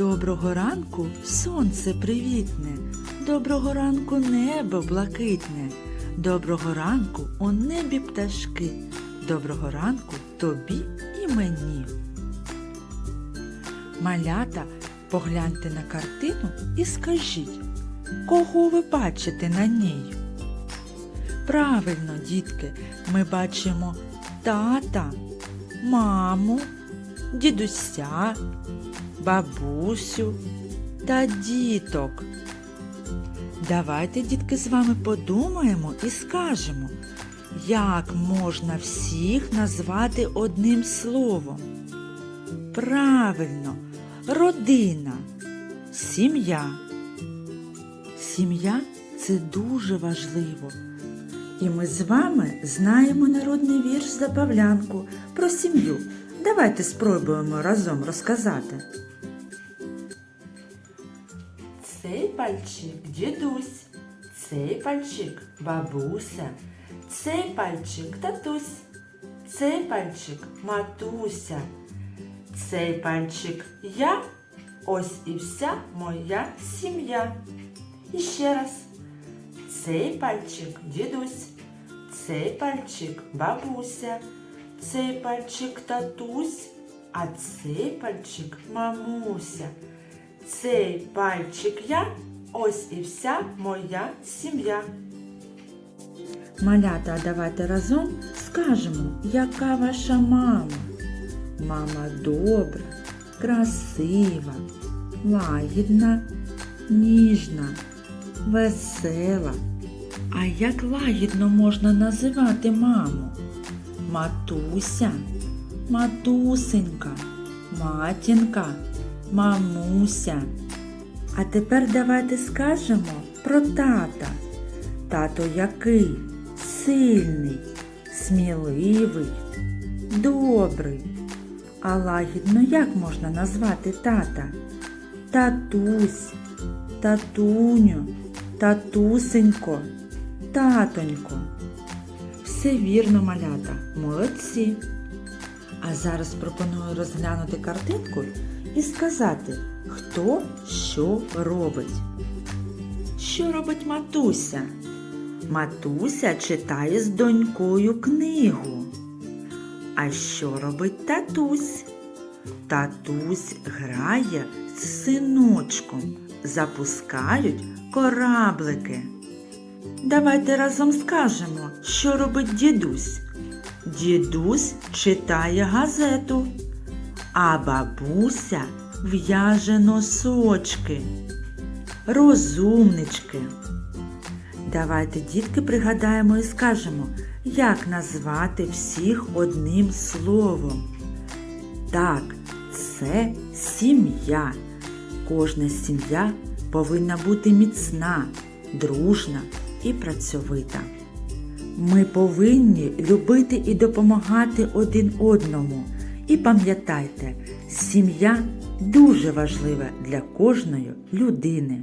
Доброго ранку сонце привітне, доброго ранку небо блакитне, доброго ранку у небі пташки, доброго ранку тобі і мені. Малята, погляньте на картину і скажіть, кого ви бачите на ній? Правильно, дітки, ми бачимо тата, маму, дідуся, бабусю та діток. Давайте, дітки, з вами подумаємо і скажемо, як можна всіх назвати одним словом. Правильно, родина, сім'я. Сім'я це дуже важливо. І ми з вами знаємо народний вірш Забавлянку про сім'ю. Давайте спробуємо разом розказати. Пальчик дідусь, цей пальчик бабуся, цей пальчик татусь, цей пальчик матуся, цей пальчик я, ось і вся моя сім'я. І ще раз. Цей пальчик дідусь, цей пальчик бабуся, цей пальчик татусь, а цей пальчик мамуся. Цей пальчик я, ось і вся моя сім'я. Малята, давайте разом скажемо, яка ваша мама. Мама добра, красива, лагідна, ніжна, весела. А як лагідно можна називати маму? Матуся, матусенька, матінка, мамуся. А тепер давайте скажемо про тата. Тато який? Сильний, сміливий, добрий. А лагідно як можна назвати тата? Татусь, татуню, татусенько, татонько. Все вірно, малята, молодці. А зараз пропоную розглянути картинку і сказати, хто що робить. Що робить матуся? Матуся читає з донькою книгу. А що робить татусь? Татусь грає з синочком, запускають кораблики. Давайте разом скажемо, що робить дідусь. Дідусь читає газету, а бабуся в'яже носочки. Розумнички. Давайте, дітки, пригадаємо і скажемо, як назвати всіх одним словом. Так, це сім'я. Кожна сім'я повинна бути міцна, дружна і працьовита. Ми повинні любити і допомагати один одному. І пам'ятайте, сім'я дуже важлива для кожної людини.